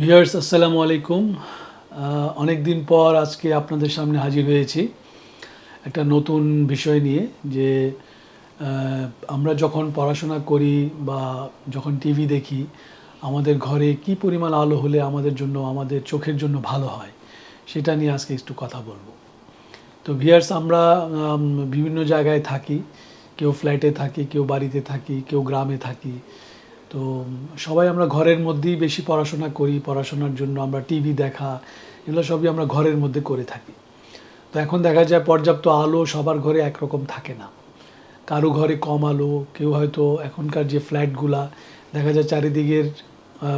Viewers আসসালামু আলাইকুম অনেক দিন পর আজকে আপনাদের সামনে হাজির হয়েছি একটা নতুন বিষয় নিয়ে যে আমরা যখন পড়াশোনা করি বা যখন টিভি দেখি, আমাদের ঘরে কি পরিমাণ আলো হলে আমাদের জন্য, আমাদের চোখের জন্য ভালো হয়, সেটা নিয়ে আজকে একটু কথা বলব। তো ভিয়ার্স আমরা বিভিন্ন জায়গায় থাকি, কেউ ফ্ল্যাটে থাকি, কেউ বাড়িতে থাকি, কেউ গ্রামে থাকি তো সবাই আমরা ঘরের মধ্যেই বেশি পড়াশোনা করি, পড়াশোনার জন্য আমরা টিভি দেখা, এগুলো সবই আমরা ঘরের মধ্যে করে থাকি। তো এখন দেখা যায় পর্যাপ্ত আলো সবার ঘরে একরকম থাকে না। কারও ঘরে কম আলো, কেউ হয়তো এখনকার যে ফ্ল্যাটগুলা, দেখা যায় চারিদিকের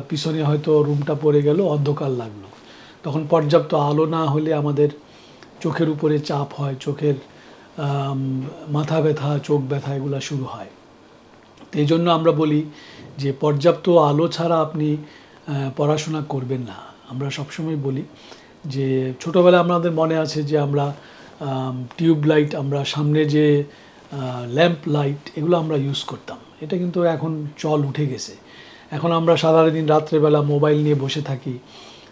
পিছনে হয়তো রুমটা পড়ে গেল, অন্ধকার লাগল। তখন পর্যাপ্ত আলো না হলে আমাদের চোখের উপরে চাপ হয়, চোখের মাথা ব্যথা, চোখ ব্যথা এগুলো শুরু হয়। তো এই জন্য আমরা বলি যে পর্যাপ্ত আলো ছাড়া আপনি পড়াশোনা করবেন না। আমরা সবসময় বলি যে, ছোটোবেলায় আমাদের মনে আছে যে আমরা টিউব লাইট, আমরা সামনে যে ল্যাম্প লাইট, এগুলো আমরা ইউজ করতাম। এটা কিন্তু এখন চল উঠে গেছে। এখন আমরা সারাদিন রাত্রেবেলা মোবাইল নিয়ে বসে থাকি।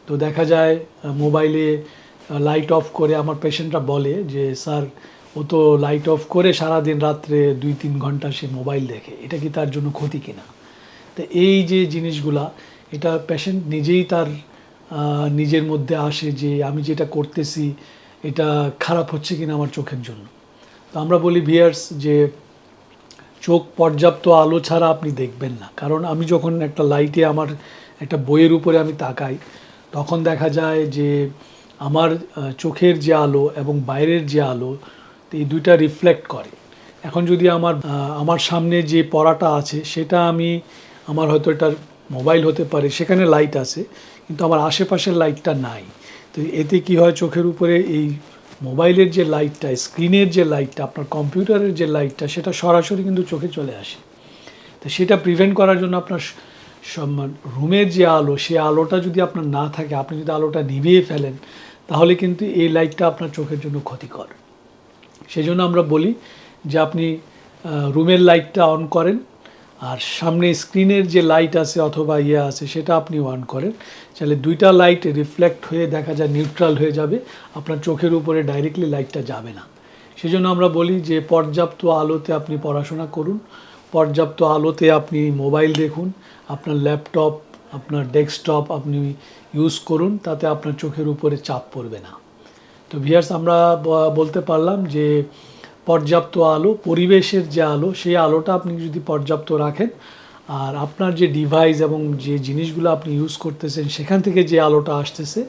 তো দেখা যায় মোবাইলে লাইট অফ করে আমার পেশেন্টরা বলে যে, স্যার, ও তো লাইট অফ করে সারাদিন রাত্রে দুই তিন ঘণ্টা সে মোবাইল দেখে। এটা কি তার জন্য ক্ষতি কিনা? তো এই যে জিনিসগুলা, এটা পেশেন্ট নিজেই তার নিজের মধ্যে আসে যে আমি যেটা করতেছি, এটা খারাপ হচ্ছে কিনা আমার চোখের জন্য। তো আমরা বলি ভিয়ার্স যে চোখ পর্যাপ্ত আলো ছাড়া আপনি দেখবেন না। কারণ আমি যখন একটা লাইটে আমার একটা বইয়ের উপরে আমি তাকাই, তখন দেখা যায় যে আমার চোখের যে আলো এবং বাইরের যে আলো, এই দুইটা রিফ্লেক্ট করে। এখন যদি আমার আমার সামনে যে পড়াটা আছে, সেটা আমি আমার হয়তো এটার মোবাইল হতে পারে, সেখানে লাইট আছে, কিন্তু আমার আশেপাশের লাইটটা নাই। তো এতে কি হয়, চোখের উপরে এই মোবাইলের যে লাইটটা স্ক্রিনের যে লাইটটা আপনার কম্পিউটারের যে লাইটটা সেটা সরাসরি কিন্তু চোখে চলে আসে। তো সেটা প্রিভেন্ট করার জন্য আপনার রুমের যে আলো, সে আলোটা যদি আপনার না থাকে, আপনি যদি আলোটা নিভিয়ে ফেলেন, তাহলে কিন্তু এই লাইটটা আপনার চোখের জন্য ক্ষতিকর। সেই জন্য আমরা বলি যে আপনি রুমের লাইটটা অন করেন আর সামনে স্ক্রিনের যে লাইট আছে অথবা ইয়ে আছে, সেটা আপনি অন করেন। তাহলে দুইটা লাইট রিফ্লেক্ট হয়ে দেখা যায় নিউট্রাল হয়ে যাবে। আপনার চোখের উপরে ডাইরেক্টলি লাইটটা যাবে না। সেজন্য আমরা বলি যে পর্যাপ্ত আলোতে আপনি পড়াশোনা করুন। পর্যাপ্ত আলোতে আপনি মোবাইল দেখুন। আপনার ল্যাপটপ আপনার ডেস্কটপ আপনি ইউজ করুন। তাতে আপনার চোখের উপরে চাপ পড়বে না। তো ভিয়ার্স আমরা বলতে পারলাম যে পর্যাপ্ত আলো, পরিবেশের যে আলো, সেই আলোটা আপনি যদি পর্যাপ্ত রাখেন, আর আপনার যে ডিভাইস এবং যে জিনিসগুলো আপনি ইউজ করতেছেন, সেখান থেকে যে আলোটা আসতেছে,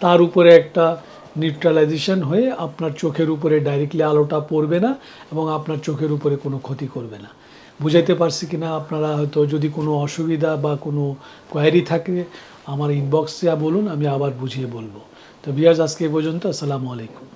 তার উপরে একটা নিউট্রালাইজেশন হয়ে আপনার চোখের উপরে ডাইরেক্টলি আলোটা পড়বে না এবং আপনার চোখের উপরে কোনো ক্ষতি করবে না। বুঝাইতে পারছি কিনা? আপনারা হয়তো যদি কোনো অসুবিধা বা কোনো কোয়ারি থাকে, আমার ইনবক্সে বলুন, আমি আবার বুঝিয়ে বলব। তো বিয়ার্স আজকে এই পর্যন্ত, আসসালামু আলাইকুম।